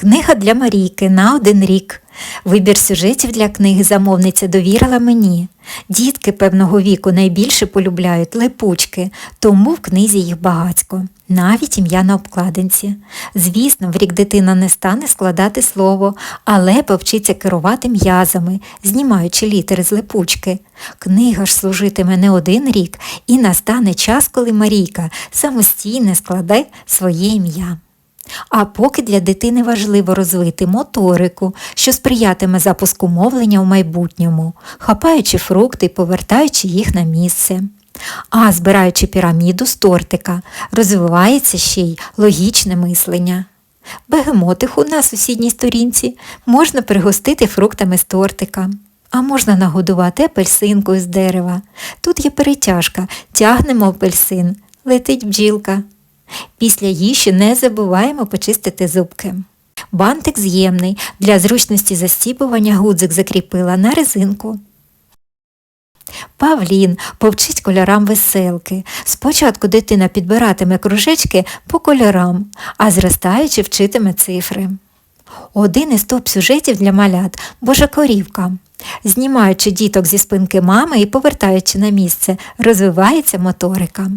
Книга для Марійки на один рік. Вибір сюжетів для книги замовниця довірила мені. Дітки певного віку найбільше полюбляють липучки, тому в книзі їх багацько, навіть ім'я на обкладинці. Звісно, в рік дитина не стане складати слово, але повчиться керувати м'язами, знімаючи літери з липучки. Книга ж служитиме не один рік, і настане час, коли Марійка самостійно складе своє ім'я. А поки для дитини важливо розвити моторику, що сприятиме запуску мовлення в майбутньому, хапаючи фрукти і повертаючи їх на місце. А збираючи піраміду з тортика, розвивається ще й логічне мислення. Бегемотиху на сусідній сторінці можна пригостити фруктами з тортика, а можна нагодувати апельсинкою з дерева. Тут є перетяжка, тягнемо апельсин, летить бджілка. Після їжі не забуваємо почистити зубки. Бантик з'ємний, для зручності застібування гудзик закріпила на резинку. Павлін повчить кольорам веселки. Спочатку дитина підбиратиме кружечки по кольорам, а зростаючи вчитиме цифри. Один із топ-сюжетів для малят Божа корівка. Знімаючи діток зі спинки мами і повертаючи на місце, розвивається моторика.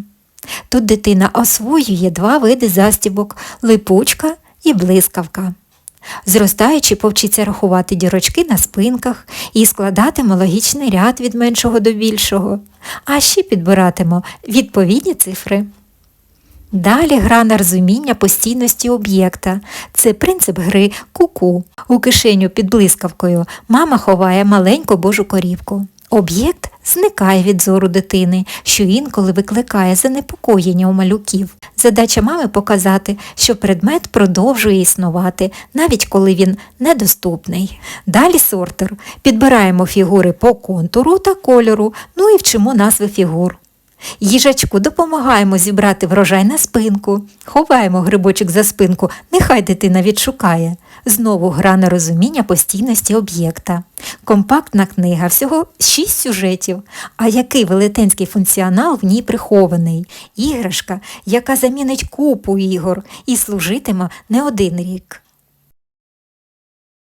Тут дитина освоює два види застібок липучка і блискавка. Зростаючи, повчиться рахувати дірочки на спинках і складатиме логічний ряд від меншого до більшого, а ще підбиратимо відповідні цифри. Далі гра на розуміння постійності об'єкта. Це принцип гри ку-ку. У кишеню під блискавкою мама ховає маленьку божу корівку. Об'єкт зникає від зору дитини, що інколи викликає занепокоєння у малюків. Задача мами показати, що предмет продовжує існувати, навіть коли він недоступний. Далі сортер. Підбираємо фігури по контуру та кольору, ну і вчимо назви фігур. Їжачку допомагаємо зібрати врожай на спинку, ховаємо грибочок за спинку, нехай дитина відшукає. Знову гра на розуміння постійності об'єкта. Компактна книга, всього шість сюжетів. А який велетенський функціонал в ній прихований? Іграшка, яка замінить купу ігор і служитиме не один рік.